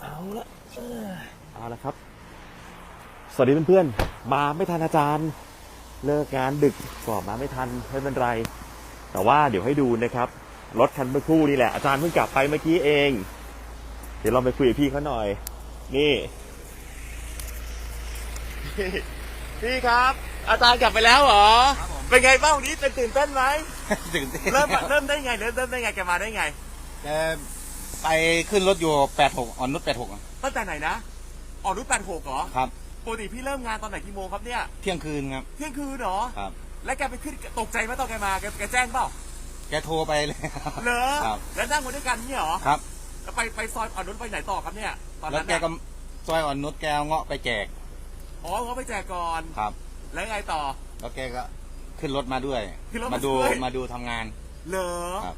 เอาละเอ้ยเอาละครับ สวัสดีเพื่อนๆ มาไม่ทันอาจารย์ เลิกงานดึกก็มาไม่ทันไม่เป็นไร แต่ว่าเดี๋ยวให้ดูนะครับ รถคันเมื่อครู่นี่แหละอาจารย์เพิ่งกลับไปเมื่อกี้เอง เดี๋ยวเราไปคุยกับพี่เขาหน่อย นี่ พี่ครับ อาจารย์กลับไปแล้วเหรอครับผมเป็นไงบ้างวันนี้ตื่นเต้นไหมตื่นเต้นเริ่มเริ่มได้ไงเริ่มเริ่มได้ไงแกมาได้ไงแก ไปขึ้นรถอยู่แปดหกอ่อนนุชแปดหกตั้งแต่ไหนนะออกรุ่นแปดหกเหรอครับปกติพี่เริ่มงานตอนไหนกี่โมงครับเนี่ยเที่ยงคืนครับเที่ยงคืนเหรอครับ แล้วแกไปขึ้นตกใจไหมตอนแกมาแกแกแจ้งเปล่าแกโทรไปเลยครับเหรอครับแล้วนั่งมาด้วยกันนี่เหรอครับแล้วไปไปซอยอ่อนนุชไปไหนต่อครับเนี่ยตอนแล้วนั้นแกน่ะก็ซอยอ่อนนุชแกเอาเงาะไปแจกอ๋อเขาไปแจกก่อนครับ แล้วไงต่อแล้วแกก็ขึ้นรถมาด้วยขึ้นรถมามาดูด้วยมาดูทำงาน เหรอครับ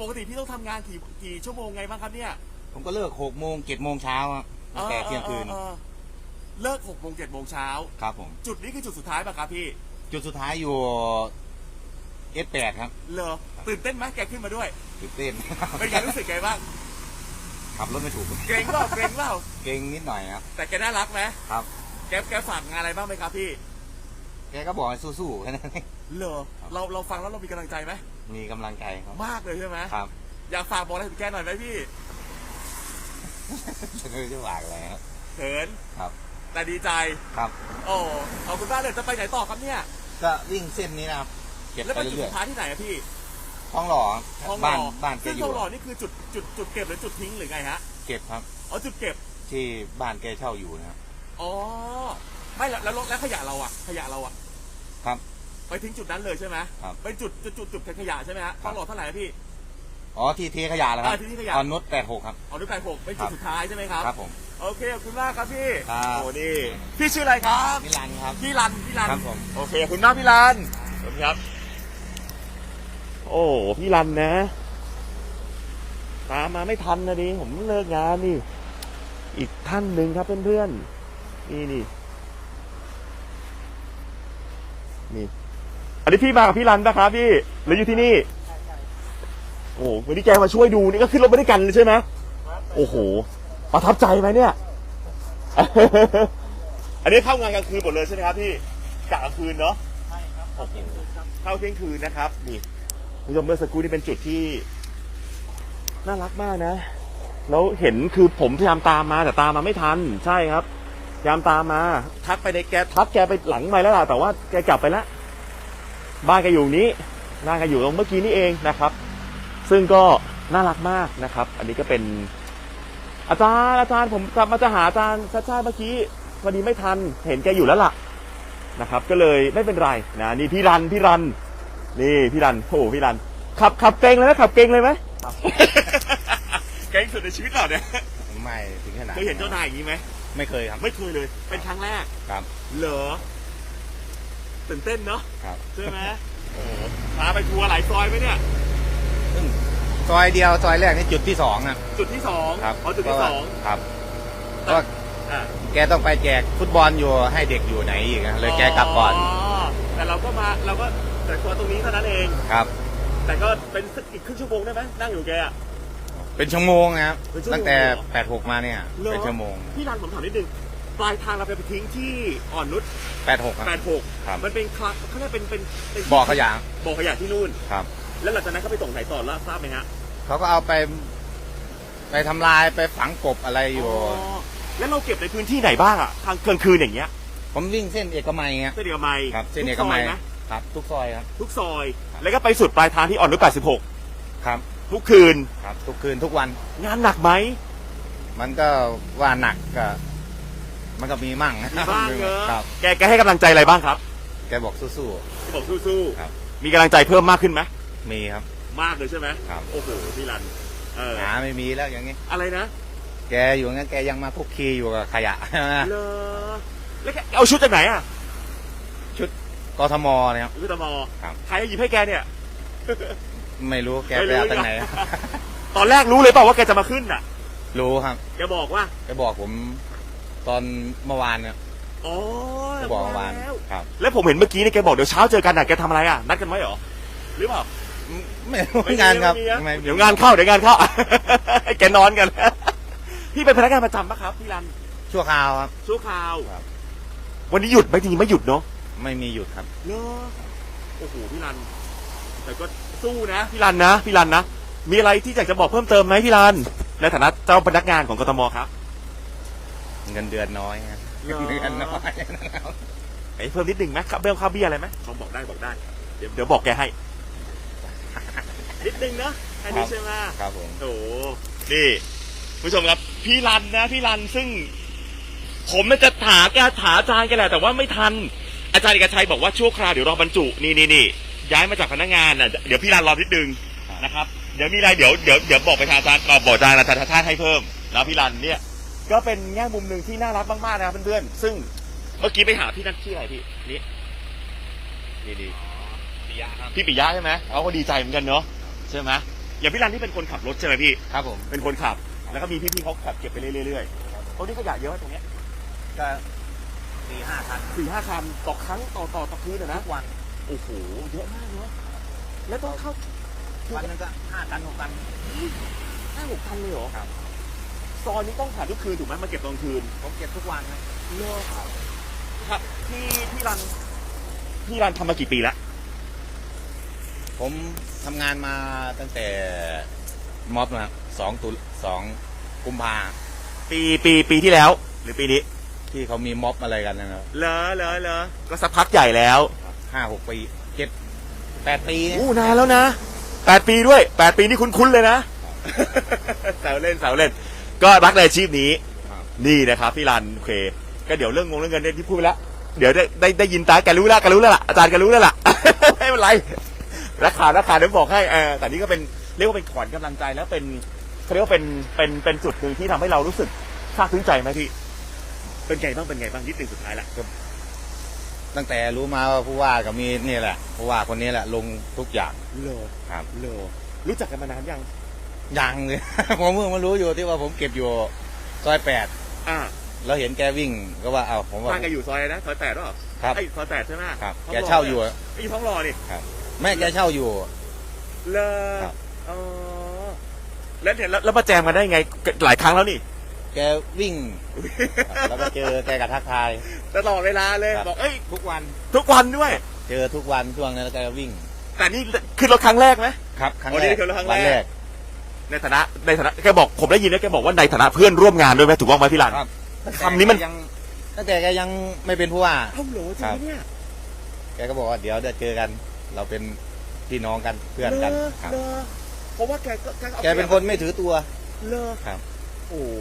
ปกติพี่ต้องทำงานกี่กี่ชั่วโมงไงบ้างครับเนี่ยผมก็เลิกหกโมงเจ็ดโมงเช้าครับแล้วแกเที่ยงคืนออเออเออเลิกหกโมงเจ็ดโมงเช้า ครับผม จุดนี้คือจุดสุดท้ายป่ะครับพี่ จุดสุดท้ายอยู่เอสแปดครับเหรอตื่นเต้นไหมแกขึ้นมาด้วย ตื่นเต้นเป็นไงรู้สึกไงบ้างขับรถไม่ถูกเกรงเปล่าเกรงเปล่าเก่งนิดหน่อยครับ แต่แกน่ารักไหมครับ แกแกฝากงานอะไรบ้างไหมครับพี่แกก็บอกให้สู้ๆแค่นั้นเอง เหรอเราเราฟังแล้วเรามีกำลังใจไหม มีกำลังใจครับมากเลยใช่ไหมครับอยากฝากบอกอะไรถึงแกหน่อยไหมพี่จะไม่รู้จะฝากอะไรครับเขินครับ แต่ดีใจ ครับ โอ้ขอบคุณมากเลยจะไปไหนต่อครับเนี่ยก็วิ่งเส้นนี้นะครับเก็บแล้วไปไปจุดเรื่อสุยดท้ายที่ไหนอะพี่ๆท้องหล่อครับทองหบ้านล่อบ้านแกซึ่งอทยู่องหล่อนี่คือจุดจุดจุดเก็บหรือจุดทิ้งหรือไงฮะเก็บครับ อ๋อจุดเก็บที่บ้านแกเช่าอยู่นะครับ อ๋อไม่แล้วแล้วแล้วแล้วขยะเราอะขยะเราอะครับ ไปทิ้งจุดนั้นเลยใช่ไหมครับไปจุดจุดจุดจุดเก็บขยะใช่ไหมฮะทองหล่อเท่าไหร่อะพี่ อ๋อที่เทขยะเหรอครับอ่าที่เทขยะ ออนนุชแปดหกครับ เอาด้วยแปดหกเป็นจุดครับ สุดท้ายใช่ไหมครับ ครับผม โอเคขอบคุณมากครับพี่ครับ โอ้นี่พี่ชื่ออะไรครับนิรันดร์ครับ พี่รันพี่รันครับผม โอเคขอบคุณมากพี่รันขอบคุณครับ โอ้พี่รันนะ ตามมาไม่ทันนะดิผมเลิกงานนี่ อีกท่านหนึ่งครับเพื่อนๆนี่นี่นี่ อันนี้พี่มากับพี่รันปะครับพี่หรืออยู่ที่นี่ โอ้โหวันนี้แกมาช่วยดูนี่ก็ขึ้นรถไปด้วยกันเลยใช่ไหมโอ้โห ประทับใจไหมเนี่ย อันนี้เข้างานกลางคืนหมดเลยใช่ไหมครับพี่กะกลางคืนเนาะใช่ครับโอ้โหเข้าเที่ยงคืนนะครับนี่คุณผู้ชมเมื่อสักครู่นี่เป็นจุดที่ น่ารักมากนะ แล้วเห็นคือผมพยายามตามมาแต่ตามมาไม่ทัน ใช่ครับพยายามตามมา ทักไปในแกทักแกไปหลังไปแล้วล่ะแต่ว่าแกกลับไปแล้ว บ้านแกอยู่นี้บ้านแกอยู่ตรงเมื่อกี้นี่เองนะครับ ซึ่งก็น่ารักมากนะครับ อันนี้ก็เป็น อาจารย์อาจารย์ผมกลับมาจะหาอาจารย์ชาติชาติเมื่อกี้พอดีไม่ทันเห็นแกอยู่แล้วล่ะนะครับ ก็เลยไม่เป็นไรนะนี่พี่รันพี่รัน นี่พี่รันโอ้โหพี่รัน ขับขับเก่งเลยไหมขับเก่งเลยไหมครับเก่งสุดในชีวิตเหรอเนี่ยไม่ถึงขนาดเคยเห็นเจ้านายอย่างนี้ไหมไม่เคยครับ ไม่เคยเลย เป็นครั้งแรกครับ เหรอ ตื่นเต้นเนาะครับใช่ไหมโอ้โหพาไปทัวร์หลายซอยไหมเนี่ย ซึ่งซอยเดียวซอยแรกนี่จุดที่สองนะจุดที่สองครับอ๋อจุดที่สองครับเพราะว่าอะแกต้องไปแจกฟุตบอลอยู่ให้เด็กอยู่ไหนอีกนะเลยแกกลับก่อนแต่เราก็มาเราก็แต่ตัวตรงนี้เท่านั้นเอง ครับ แต่ก็เป็นสักอีกครึ่งชั่วโมงได้ไหมนั่งอยู่แกอะ เป็นชั่วโมงนะครับเป็นชั่วโมงตั้งแต่เหรอ แปดหกมาเนี่ยหรอเป็นชั่วโมง พี่รันผมถามนิดนึง ปลายทางเราไปทิ้งที่อ่อนนุชแปดหกครับแปดหกครับมันเป็นคลักเขาเรียกเป็นเป็นเป็นบ่อขยะบ่อขยะที่นู่น ครับ แล้วหลังจากนั้นเขาไปส่งไหนต่อแล้วทราบไหมฮะเขาก็เอาไป ไปทำลายไปฝังกบอะไรอยู่อ๋อแล้วเราเก็บในพื้นที่ไหนบ้างอะทางกลางคืนอย่างเงี้ยผมวิ่งเส้นเอกมัยไงเส้นเอกมัยครับ เส้นเอกทุซมัอยยนะครับ ทุกซอยครับ ทุกซอย ครับ แล้วก็ไปสุดปลายทางที่อ่อนนุช86ครับทุกคืน ครับ ทุกคืนทุกวัน งานหนักไหมมันก็ว่าหนักก็ มันก็มีมั่งมีบ้างเนอะครับ แกแกให้กำลังใจอะไรบ้างครับแกบอกสู้ บอกสู้ครับ ๆมีกำลังใจเพิ่มมากขึ้นไหมๆ มีครับ มากเลยใช่ไหมครับ โอ้โหพี่รันเออหาไม่มีแล้วอย่างงี้ อะไรนะแกอยู่งั้นแกยังมาคุกคีอยู่กับขยะ เลอแล้วแกเอาชุดจากไหนอะกทมเนี่ยครับชุดตมครับ ใครหยิบให้แกเนี่ย ไม่รู้แกไม่ไปรู้เอาตั้งไหนตอนแรกรู้เลยเปล่าว่าแกจะมาขึ้นอะ รู้ครับ แกบอกว่าแกบอกผม ตอนเมื่อวานเนี่ยอ๋อแกบอกเมื่อวานแล้วครับ แล้วผมเห็นเมื่อกี้นี่แกบอกเดี๋ยวเช้าเจอกันอะแกทำอะไรอะนัดกันไว้เหรอหรือเปล่า ไม่รู้งานครับไม่มีอะไม่เดี๋ยวงานเข้าเดี๋ยวงานเข้า แกนอนกันพี่เป็นพนักงานประจำปะครับพี่รันชั่วคราวครับ ชั่วคราว ครับ วันนี้หยุดไหมจริงๆไม่หยุดเนาะไม่มีหยุดครับ เนาะโอ้โหพี่รัน แต่ก็สู้นะพี่รันนะพี่รันนะมีอะไรที่อยากจะบอกเพิ่มเติมไหมพี่รันในฐานะเจ้าพนักงานของกทมครับ เงินเดือนน้อยครับเหรอเงินเดือนน้อยไอ้เพิ่มนิดหนึ่งไหมครับเพิ่มค่าเบี้ยอะไรไหมลองบอกได้บอกได้ เดี๋ยวเดี๋ยวบอกแกให้ นิดนึงนะแค่นี้ใช่ไหมครับผมโอ้โหนี่ผู้ชมครับพี่รันนะพี่รันซึ่ง ผมน่าจะถามแกถามอาจารย์แกันแหละแต่ว่าไม่ทัน อาจารย์เอกชัยบอกว่าชั่วคราวเดี๋ยวรอบรรจุนี่นี่นี่ย้ายมาจากพนักงานอะเดี๋ยวพี่รันรอนิดนึงนะครับ เดี๋ยวมีอะไรเดี๋ยวเดี๋ยวเดี๋ยวบอกไปทางอาจารย์ก่อนบอกอาจารย์อาจารย์ท่านให้เพิ่มนะพี่รันเนี่ย ก็เป็นแง่มุมหนึ่งที่น่ารักมากๆนะครับเพื่อนๆซึ่งเมื่อกี้ไปหาพี่นั่นชื่ออะไรพี่นี่นี่นี่ปิยะครับพี่ปิยะใช่ไหมเขาก็ดีใจเหมือนกันเนาะใช่ไหมอย่างพี่รันที่เป็นคนขับรถใช่ไหมพี่ครับผมเป็นคนขับ แล้วก็มีพี่ๆเขาขับเก็บไปเรื่อยๆตรงนี้ขยะเยอะไหมตรงเนี้ยก็สี่ห้าคันสี่ห้าคันต่อครั้งต่อต่อต่อคืนอะนะทุกวันโอ้โหเยอะมากเนาะแล้วต้องเข้าวันหนึงก็ห้าคันหกคันห้าหกคันเลยเหรอครับ ซอยนี้ต้องผ่านทุกคืนถูกไหมมาเก็บตอนกลางคืนผมเก็บทุกวันนะเลิกครับพี่พี่รันพี่รันทำมากี่ปีละผมทำงานมาตั้งแต่ม็อบนะครับสองตุลสองกุมภาปีปีปีที่แล้ว หรือปีนี้ที่เขามีม็อบอะไรกันนะครับเลอเลอเลอก็สักพักใหญ่แล้วห้าหกปีเจ็ดแปดปีเนี่ยอู้นานแล้วนะแปดปีด้วยแปดปีนี่คุ้นๆเลยนะ แซวเล่นแซวเล่น ก็รักในอาชีพนี้ ครับ นี่นะครับพี่รันโอเค ก็เดี๋ยวเรื่องงงเรื่องเงินเนี่ยที่พูดไปแล้วเดี๋ยวได้ได้ได้ยินตาแกรู้แล้วแกรู้แล้วล่ะอาจารย์แกรู้แล้วล่ะ ไม่เป็นไรราคาราคาเดี๋ยวบอกให้เออแต่นี่ก็เป็นเรียกว่าเป็นขวัญกำลังใจแล้วเป็นเขาเรียกว่าเป็นเป็นเป็นจุดหนึ่งที่ทำให้เรารู้สึกซาบซึ้งใจไหมพี่เป็นไงบ้างเป็นไงบ้างนิดหนึ่งสุดท้ายละตั้งแต่รู้มาว่าผู้ว่าก็มีนี่แหละผู้ว่าคนนี้แหละลงทุกอย่าง โลครับ โลรู้จักกันมานานยัง ยังเลย ผมเพิ่งมารู้อยู่ที่ว่าผมเก็บอยู่ซอยแปดอ่าแล้วเห็นแกวิ่งก็ว่าเอาผมว่า บ้านแกอยู่ซอยอะไรนะซอยแปดหรอครับไอ้ยซอยแปดใช่ไหมครับท้งแกหล่เช่าอยู่ไอ้ท้องรอนี่แม่แกเช่าอยู่เลอครับ อ๋อแล้วเนี่ยแล้วแล้วมาแจมกันได้ไงหลายครั้งแล้วนี่ แกวิ่งแล้วก็เจอแกกับทักทาย ตลอดเวลาเลยครับ บอกเอ้ยทุกวัน ทุกวันด้วย เจอทุกวันช่วงนั้นแล้วแกก็วิ่ง แต่นี่ขึ้นรถครั้งแรกไหม ครับครั้งอ๋อแรนี่กคือครั้งแรก วันแรก ในฐานะในฐานะแกบอกผมได้ยินนะแกบอกว่าในฐานะเพื่อนร่วมงานด้วยไหมถูกต้องไหมพี่หลัน ครับคำนี้มันยังตั้งแต่แกยังไม่เป็นผู้ว่า เอ้าเหรอจริงปะเนี่ยแกก็บอกว่าเดี๋ยวจะเจอกัน เราเป็นพี่น้องกันเพื่อนกันเลอครับ เลอเพราะว่าแกก็อาแกเป็นคนไม่ถือตัว เลอครับ โอ้โห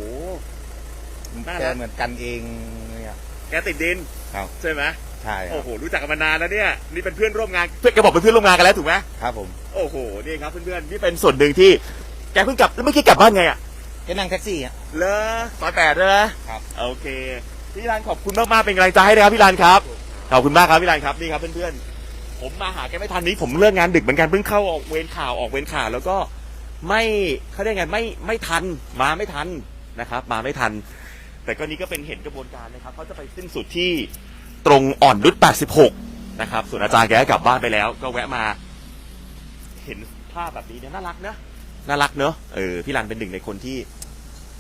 น่ารัก แกเหมือนกันเองเนี่ย แกติดดินครับ ใช่ไหมใช่ครัโอ้บโหรู้จักกันมานานแล้วเนี่ยนี่เป็นเพื่อนร่วมงานเพื่อนแกบอกเป็นเพื่อนร่วมงานกันแล้วถูกไหม ครับผม โอ้โห นี่ครับเพื่อนๆ นี่เป็นส่วนหนึ่งที่ แกเพิ่งกลับแล้วเมื่อกี้กลับบ้านไงอะแกนั่งแท็กซี่อะ เลอซอยแปดเลยนะครับ โอเคพี่รันขอบคุณมากๆเป็นกำลังใจให้นะครับพี่รันครับขอบคุณมากครับพี่รันครับนี่ครับเพื่อนๆผมมาหาแกไม่ทันนี้ผมเลิกงานดึกเหมือนกันเพิ่งเข้าออกเวรข่าวออกเวรข่าวแล้วก็ไม่เขาเรียกไงไม่ไม่ทันมาไม่ทันนะครับ มาไม่ทัน แต่ก็นี้ก็เป็นเห็นกระบวนการนะครับเขาจะไปสิ้นสุดที่ตรงอ่อนนุช86 นะครับส่วนอาจารย์แกก็กลับบ้านไปแล้ว ก็แวะมา เห็นภาพแบบนี้เนี่ยน่ารักนะ น่ารักเนอะเออพี่รันเป็นหนึ่งในคนที่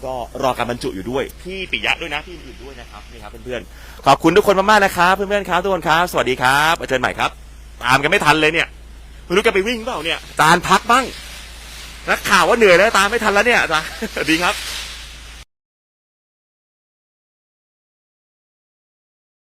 ก็รอการบรรจุอยู่ด้วย พี่ปิยะด้วยนะพี่อื่นๆด้วยนะครับนี่ครับเพื่อนๆขอบคุณทุกคนมากๆนะครับเพื่อนๆครับทุกคนครับ สวัสดีครับเจอกันใหม่ครับ ตามกันไม่ทันเลยเนี่ยไม่รู้แกไปวิ่งเปล่าเนี่ยจานพักบ้างนักข่าวว่าเหนื่อยแล้วตามไม่ทันแล้วเนี่ยอาจารย์สวัสดีครับ